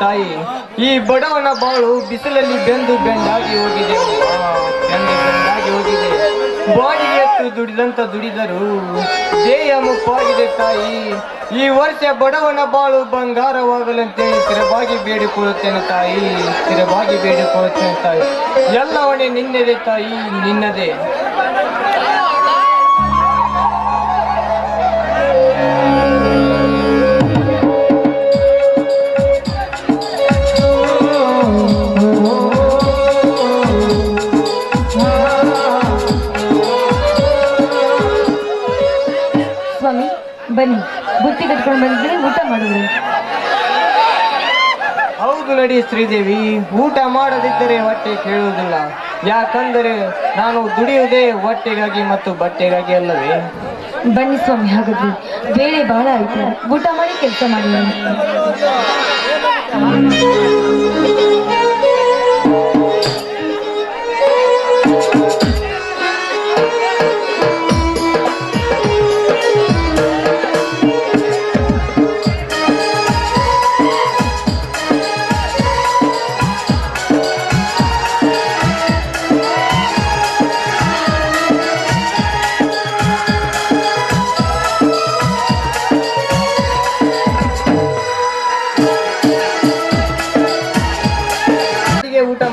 ತಾಯಿ, ಈ ಬಡವನ ಬಾಳು ಬಿಸಿಲಲ್ಲಿ ಬೆಂದು ಬೆಂಡಾಗಿ ಹೋಗಿದೆ. ಬೆಂದು ಬೆಂಡಾಗಿ ಹೋಗಿದೆ. ಬಾಡಿಗೆ ಎತ್ತು ದುಡಿದಂತ ದುಡಿದರು. ದೇಯ ಮುಪ್ಪಾಗಿದೆ ತಾಯಿ. ಈ ವರ್ಷ ಬಡವನ ಬಾಳು ಬಂಗಾರವಾಗಲಂತೆ ಸ್ಥಿರವಾಗಿ ಬೇಡಿಕೊಳ್ಳುತ್ತೇನೆ ತಾಯಿ. ಸ್ಥಿರವಾಗಿ ಬೇಡಿಕೊಳ್ಳುತ್ತೇನೆ ತಾಯಿ. ಎಲ್ಲವನೇ ನಿನ್ನದೇ ತಾಯಿ, ನಿನ್ನದೇ. ಊಟ ಮಾಡಿದ್ರಿ ಹೌದು ನಡಿ ಶ್ರೀದೇವಿ ಊಟ ಮಾಡದಿದ್ದರೆ ಹೊಟ್ಟೆ ಕೇಳುವುದಿಲ್ಲ. ಯಾಕಂದರೆ ನಾನು ದುಡಿಯುವುದೇ ಹೊಟ್ಟೆಗಾಗಿ ಮತ್ತು ಬಟ್ಟೆಗಾಗಿ ಅಲ್ಲವೇ? ಬನ್ನಿ ಸ್ವಾಮಿ ಹಾಗಾದ್ರೆ. ಬೇಳೆ ಬಹಳ ಆಯ್ತು. ಊಟ ಮಾಡಿ ಕೆಲಸ ಮಾಡಿ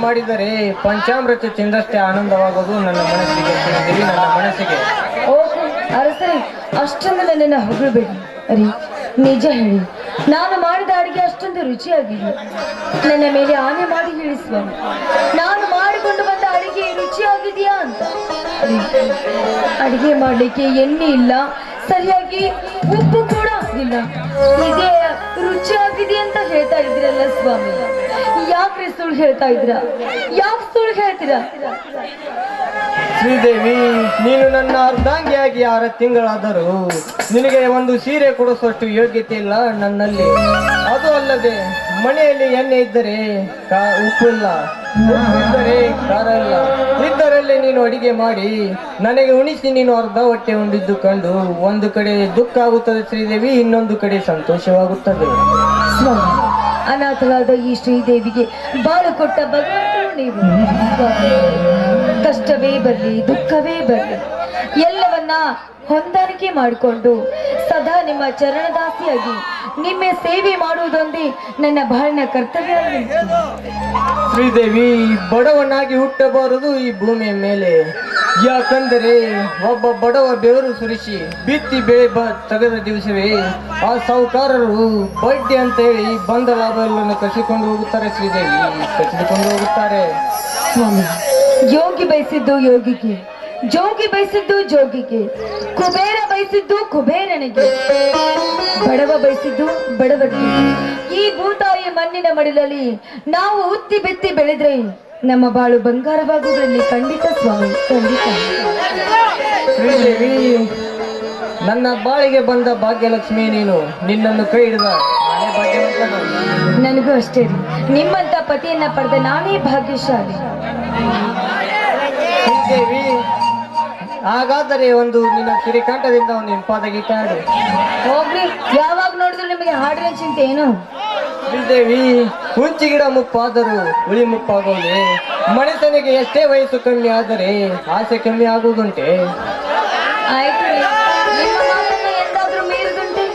ಮಾಡಿದರೆ ಪಂಚಾಮೃತ ತಿಂದಷ್ಟೇ ಆನಂದವಾಗೋದು ನನ್ನ ಮನಸ್ಸಿಗೆ. ತಿಳಿದಿರಿ ನನ್ನ ಮನಸ್ಸಿಗೆ. ಅರಸರಿ ಅಷ್ಟೊಂದು ನನ್ನನ್ನು ಹೊಗಳಬೇಡಿ ಅರಿ, ನಿಜ ಹೇಳಿ. ನಾನು ಮಾಡಿದ ಅಡಿಗೆ ಅಷ್ಟೊಂದು ರುಚಿಯಾಗಿದೆ ನನ್ನ ಮೇಲೆ ಆನೆ ಮಾಡಿ ಹೇಳಿಸುವ ನಾನು ಮಾಡಿಕೊಂಡು ಬಂದ ಅಡಿಗೆ ರುಚಿಯಾಗಿದೆಯಾ ಅಂತ. ಅಡುಗೆ ಮಾಡಲಿಕ್ಕೆ ಎಣ್ಣೆ ಇಲ್ಲ. ಸರಿಯಾಗಿ ಉಪ್ಪು ಕೂಡ ಇಲ್ಲ ಇದೇ ರುಚಿಯಾಗಿದೆ ಅಂತ ಹೇಳ್ತಾ ಇದ್ರಲ್ಲ ಸ್ವಾಮಿ? ಯಾಕ್ರಿ ಸುಳ್ಳು ಹೇಳ್ತಾ ಇದ್ರ ಯಾಕೆ ಸುಳ್ಳು ಹೇಳ್ತೀರಾ? ಶ್ರೀದೇವಿ, ನೀನು ನನ್ನ ಅರ್ಧಾಂಗಿಯಾಗಿ ಆರು ತಿಂಗಳಾದರೂ ನಿನಗೆ ಒಂದು ಸೀರೆ ಕೊಡಿಸುವಷ್ಟು ಯೋಗ್ಯತೆ ಇಲ್ಲ ನನ್ನಲ್ಲಿ. ಅದು ಅಲ್ಲದೆ ಮನೆಯಲ್ಲಿ ಎಣ್ಣೆ ಇದ್ದರೆ ಉಪ್ಪು ಇಲ್ಲ ಇದ್ದರೆ ಖಾರ ಇಲ್ಲ. ಇದ್ದರಲ್ಲಿ ನೀನು ಅಡಿಗೆ ಮಾಡಿ, ನನಗೆ ಉಣಿಸಿ ನೀನು ಅರ್ಧ ಹೊಟ್ಟೆ ಉಂಡಿದ್ದು ಕಂಡು ಒಂದು ಕಡೆ ದುಃಖ ಆಗುತ್ತದೆ ಶ್ರೀದೇವಿ, ಇನ್ನೊಂದು ಕಡೆ ಸಂತೋಷವಾಗುತ್ತದೆ. ಅನಾಥಳಾದ ಈ ಶ್ರೀದೇವಿಗೆ ಬಾಳು ಕೊಟ್ಟ ಭಗವಂತನು ನೀವು. ಕಷ್ಟವೇ ಬರಲಿ, ದುಃಖವೇ ಬರಲಿ ಎಲ್ಲವನ್ನ ಹೊಂದಾಣಿಕೆ ಮಾಡಿಕೊಂಡು ಸದಾ ನಿಮ್ಮ ಚರಣದಾಸಿಯಾಗಿ ನಿಮ್ಮ ಸೇವೆ ಮಾಡುವುದೊಂದೇ ನನ್ನ ಬಾಳಿನ ಕರ್ತವ್ಯ. ಶ್ರೀದೇವಿ ಬಡವನಾಗಿ ಹುಟ್ಟಬಾರದು ಈ ಭೂಮಿಯ ಮೇಲೆ. ಯಾಕಂದರೆ ಒಬ್ಬ ಬಡವ ಬೆವರು ಸುರಿಸಿ ಬಿತ್ತಿ ಬೆಳೆ ಬ ತೆಗೆದ ದಿವಸವೇ ಆ ಸಾಹುಕಾರರು ಬಡ್ಡಿ ಅಂತ ಹೇಳಿ ಬಂದ ಲಾಭವನ್ನು ಕಸಿಕೊಂಡು ಹೋಗುತ್ತಾರೆ ಶ್ರೀದೇವಿ. ಕಸಿದುಕೊಂಡು ಹೋಗುತ್ತಾರೆ. ಯೋಗಿ ಬಯಸಿದ್ದು ಯೋಗಿಗೆ. ಜೋಗಿ ಬಯಸಿದ್ದು ಜೋಗಿಗೆ ಕುಬೇರ ಬಯಸಿದ್ದು ಕುಬೇರನಿಗೆ ಬಡವ ಬಯಸಿದ್ದು ಬಡವರಿಗೆ ಈ ಭೂತಾಯಿ ಮಣ್ಣಿನ ಮಡಿಲಲ್ಲಿ ನಾವು ಉತ್ತಿ ಬಿತ್ತಿ ಬೆಳೆದ್ರೆ ನಮ್ಮ ಬಾಳು ಬಂಗಾರವಾಗುವುದರಲ್ಲಿ ಖಂಡಿತ ಸ್ವಾಮಿ ಖಂಡಿತ. ಶ್ರೀದೇವಿ ನನ್ನ ಬಾಳಿಗೆ ಬಂದ ಭಾಗ್ಯಲಕ್ಷ್ಮಿ ನೀನು ನಿನ್ನನ್ನು ಕೈ ಹಿಡಿದ ನನಗೂ ಅಷ್ಟೇ ರೀ. ನಿಮ್ಮಂತ ಪತಿಯನ್ನ ಪಡೆದ ನಾನೇ ಭಾಗ್ಯಶಾಲಿ. ಶ್ರೀದೇವಿ ಹಾಗಾದರೆ ಒಂದು ನಿನ್ನ ಕಿರಿಕಾಟದಿಂದ ಒಂದು ಇಂಪಾದ ಗೀತ ಹಾಡು ಹೋಗ್ರಿ ಯಾವಾಗ ನೋಡಿದ್ರು ನಿಮಗೆ ಹಾಡಿನ ಚಿಂತೆ ಏನು? ಶ್ರೀದೇವಿ ಹುಂಚಿ ಗಿಡ ಮುಪ್ಪಾದರೂ ಹುಳಿ ಮುಪ್ಪಾಗೋದೆ. ಮನುಷ್ಯನಿಗೆ ಎಷ್ಟೇ ವಯಸ್ಸು ಕಮ್ಮಿ ಆದರೆ ಆಸೆ ಕಮ್ಮಿ ಆಗುವುದುಂಟೆ. ಆಯ್ತು. ನಿಮ್ಮ ಮಾತನ್ನ ಎಂದಾದ್ರೂ ಮೀರಿದುಂಟೆ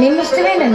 ನಿಮ್ಮಿಷ್ಟವೇ ನನ್ನ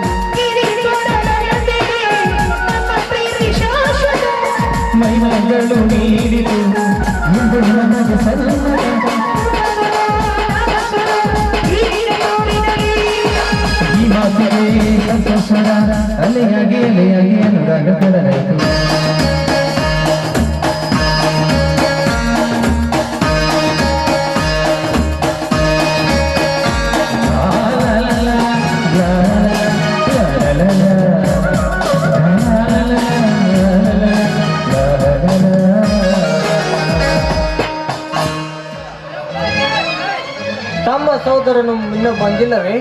ಸಹೋದರನು ಇನ್ನೂ ಬಂದಿಲ್ಲವೇ?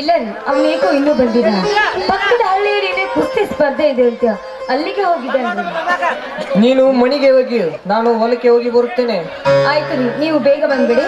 ಇಲ್ಲ ಅವನೇಕೋ ಇನ್ನೂ ಬಂದಿಲ್ಲ ಪಕ್ಕದ ಹಳ್ಳಿಯಲ್ಲಿ ಕುಸ್ತಿ ಸ್ಪರ್ಧೆ ಇದೆ ಅಂತ. ಅಲ್ಲಿಗೆ ಹೋಗಿದ್ದಾನೆ ನೀನು. ಮಣಿಗೆ ಹೋಗಿ ನಾನು ಹೊಲಕ್ಕೆ ಹೋಗಿ ಬರುತ್ತೇನೆ. ಆಯ್ತು ರೀ ನೀವು ಬೇಗ ಬಂದ್ಬಿಡಿ.